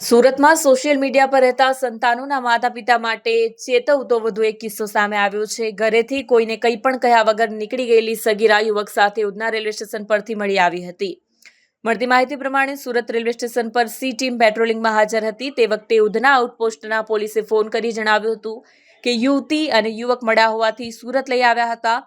સુરતમાં social media પર રહેતા સંતાનોના માતા પિતા માટે ચેતવતો વધુ એક કિસ્સો સામે આવ્યો છે. ઘરેથી કોઈને કંઈ પણ કહ્યા વગર નીકળી ગયેલી સગીરા યુવક સાથે ઉધના રેલવે સ્ટેશન પરથી મળી આવી હતી. મળતી માહિતી પ્રમાણે સુરત રેલવે સ્ટેશન પર સી ટીમ પેટ્રોલિંગમાં હાજર હતી. તે વખતે ઉધના આઉટપોસ્ટના પોલીસે ફોન કરી જણાવ્યું હતું કે યુવતી અને યુવક મળ્યા હોવાથી સુરત લઈ આવ્યા હતા.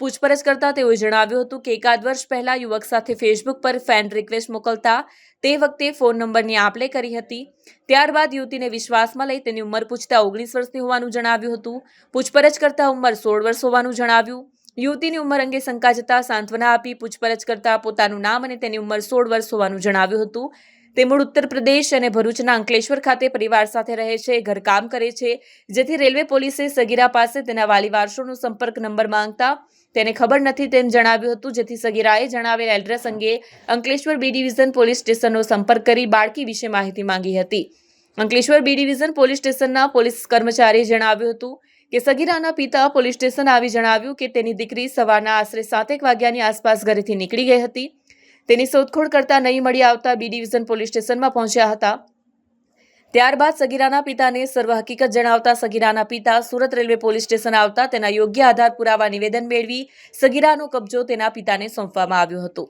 પૂછપરછ કરતા તેઓએ જણાવ્યું હતું કે એકાદ વર્ષ પહેલા યુવક સાથે ફેસબુક પર ફેન રિક્વેસ્ટ મોકલતા તે વખતે ફોન નંબરની આપલે કરી હતી. ત્યારબાદ યુવતીને વિશ્વાસમાં લઈ તેની ઉંમર પૂછતા ઓગણીસ વર્ષની હોવાનું જણાવ્યું હતું. પૂછપરછ કરતા ઉંમર સોળ વર્ષ હોવાનું જણાવ્યું. યુવતીની ઉંમર અંગે શંકા જતા સાંત્વના આપી પૂછપરછ કરતા પોતાનું નામ અને તેની ઉંમર સોળ વર્ષ હોવાનું જણાવ્યું હતું. તે મૂળ ઉત્તર પ્રદેશ અને ભરૂચના અંકલેશ્વર ખાતે પરિવાર સાથે રહે છે, ઘરકામ કરે છે. જેથી રેલવે પોલીસે સગીરા પાસે તેના વાલી વારસોનો સંપર્ક નંબર માંગતા તેને ખબર નથી તેમ જણાવ્યું હતું. જેથી સગીરાએ જણાવેલ એડ્રેસ અંગે અંકલેશ્વર બી ડિવિઝન પોલીસ સ્ટેશનનો સંપર્ક કરી બાળકી વિશે માહિતી માંગી હતી. અંકલેશ્વર બી ડિવિઝન પોલીસ સ્ટેશનના પોલીસ કર્મચારીએ જણાવ્યું હતું કે સગીરાના પિતા પોલીસ સ્ટેશન આવી જણાવ્યું કે તેની દીકરી સવારના આશરે સાતેક વાગ્યાની આસપાસ ઘરેથી નીકળી ગઈ હતી. તેની શોધખોળ કરતા નહીં મળી આવતા બી ડિવિઝન પોલીસ સ્ટેશનમાં પહોંચ્યા હતા. ત્યારબાદ સગીરાના પિતાને સર્વ હકીકત જણાવતા સગીરાના પિતા સુરત રેલવે પોલીસ સ્ટેશન આવતા તેના યોગ્ય આધાર પુરાવા નિવેદન મેળવી સગીરાનો કબજો તેના પિતાને સોંપવામાં આવ્યો હતો.